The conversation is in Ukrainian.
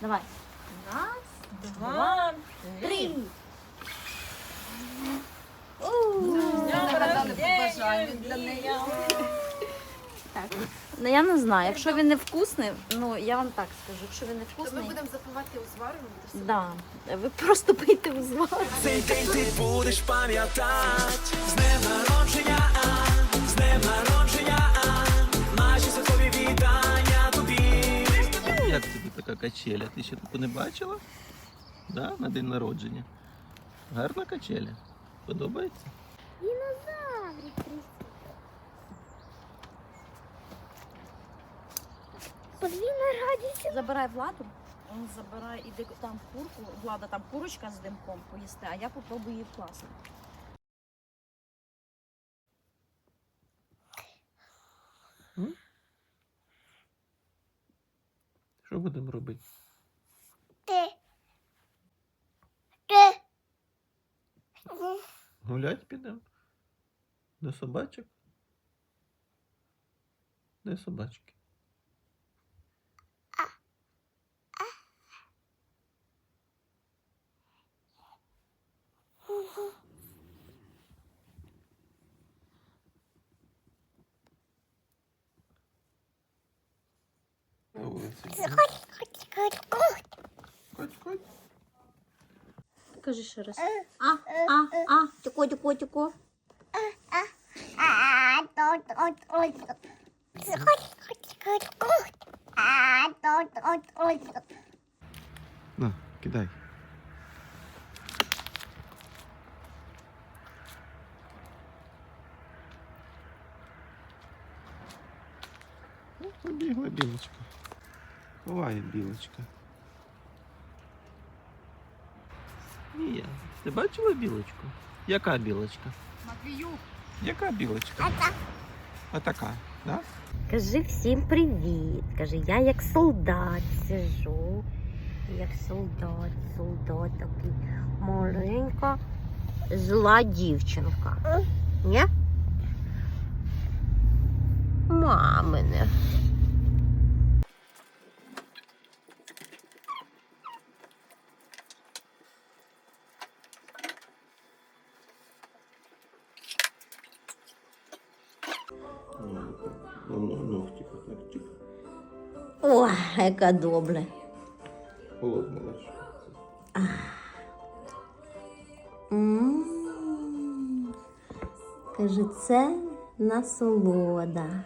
Давай. Раз, Два, три. Так. Ну я не знаю. Якщо він не вкусний, ну я вам так скажу, якщо він не То ми будемо запивати узваром. да, ви просто пийте узвар. Цей день ти будеш пам'ятати з днем народження, качеля? Ти ще таку не бачила? Да? На день народження. Гарна качеля. Подобається? Динозаврик Подвійна радість. Забирай владу. Он забирай, іди там курку. Влада, там курочка з димком поїсти, а я попробую її вкласти. Що будемо робити? Ти. Ти. Гулять підемо? До собачок? Де собачки? вулиці. Ходь, ходь, ходь, ходь. Ходь, ходь. Кажи ще раз. А, а, а, тюко, тюко, тюко. А, то, то, то, то. Ходь, ходь, ходь, ходь. А, то, то, то, то. На, кидай. О, Побігла білочка. Ховає білочка. Ні, ти бачила білочку? Яка білочка? Матвію. Яка білочка? А така, да? Кажи всім привіт. Кажи, я як солдат сижу. Як солдат, солдат такий маленька, зла дівчинка. Ні? Мамине. Ногті так, чик. Ой, яка добре. Холодно лише. Каже, це насолода.